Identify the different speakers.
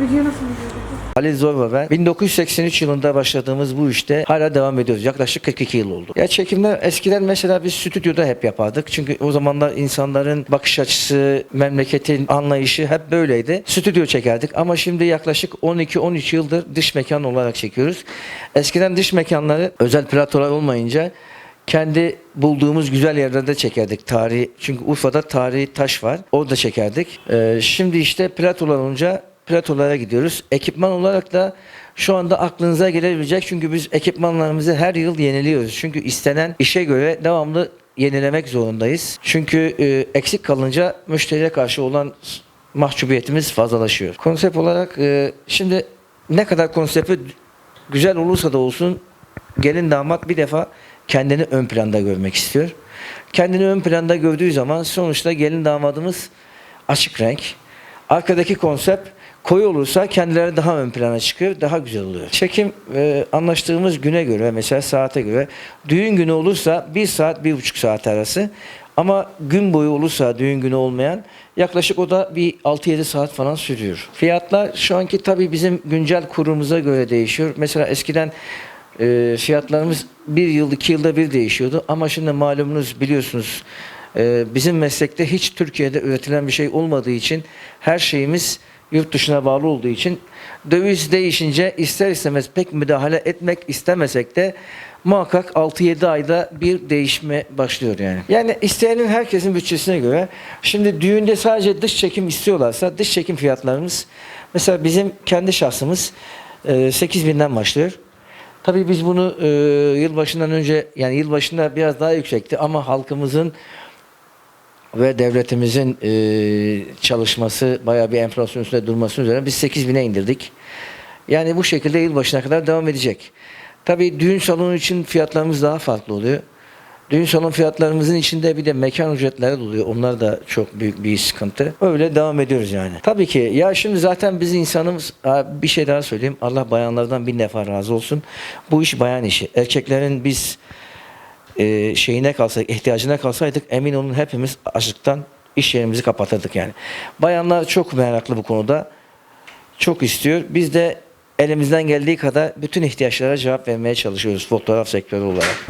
Speaker 1: Video nasıl?
Speaker 2: Halil Zorba ben. 1983 yılında başladığımız bu işte hala devam ediyoruz. Yaklaşık 42 yıl oldu. Ya çekimler eskiden mesela biz stüdyoda hep yapardık. Çünkü o zamanlar insanların bakış açısı, memleketin anlayışı hep böyleydi. Stüdyo çekerdik ama şimdi yaklaşık 12-13 yıldır dış mekan olarak çekiyoruz. Eskiden dış mekanları özel platolar olmayınca kendi bulduğumuz güzel yerlerde çekerdik tarihi. Çünkü Urfa'da tarihi taş var. Orada çekerdik. Ee, şimdi işte platolar olunca platolara gidiyoruz. Ekipman olarak da şu anda aklınıza gelebilecek çünkü biz ekipmanlarımızı her yıl yeniliyoruz. Çünkü istenen işe göre devamlı yenilemek zorundayız. Çünkü e, eksik kalınca müşteriye karşı olan mahcubiyetimiz fazlalaşıyor. Konsept olarak e, şimdi ne kadar konsepti güzel olursa da olsun gelin damat bir defa kendini ön planda görmek istiyor. Kendini ön planda gördüğü zaman sonuçta gelin damadımız açık renk. Arkadaki konsept koyu olursa kendileri daha ön plana çıkıyor, daha güzel oluyor. Çekim e, anlaştığımız güne göre mesela saate göre düğün günü olursa bir saat, bir buçuk saat arası. Ama gün boyu olursa düğün günü olmayan yaklaşık o da bir 6-7 saat falan sürüyor. Fiyatlar şu anki tabii bizim güncel kurumuza göre değişiyor. Mesela eskiden e, fiyatlarımız bir yıl, iki yılda bir değişiyordu. Ama şimdi malumunuz biliyorsunuz e, bizim meslekte hiç Türkiye'de üretilen bir şey olmadığı için her şeyimiz yurt dışına bağlı olduğu için döviz değişince ister istemez pek müdahale etmek istemesek de muhakkak 6-7 ayda bir değişme başlıyor yani. Yani isteyenin herkesin bütçesine göre şimdi düğünde sadece dış çekim istiyorlarsa dış çekim fiyatlarımız mesela bizim kendi şahsımız e, 8 binden başlıyor. Tabii biz bunu e, yılbaşından önce yani yılbaşında biraz daha yüksekti ama halkımızın ve devletimizin e, çalışması bayağı bir enflasyon üstünde durması üzerine biz 8 bine indirdik. Yani bu şekilde yılbaşına kadar devam edecek. Tabii düğün salonu için fiyatlarımız daha farklı oluyor. Düğün salon fiyatlarımızın içinde bir de mekan ücretleri oluyor. Onlar da çok büyük bir sıkıntı. Öyle devam ediyoruz yani. Tabii ki ya şimdi zaten biz insanımız bir şey daha söyleyeyim. Allah bayanlardan bin defa razı olsun. Bu iş bayan işi. Erkeklerin biz e, şeyine kalsaydık, ihtiyacına kalsaydık emin olun hepimiz açlıktan iş yerimizi kapatırdık yani. Bayanlar çok meraklı bu konuda. Çok istiyor. Biz de elimizden geldiği kadar bütün ihtiyaçlara cevap vermeye çalışıyoruz fotoğraf sektörü olarak.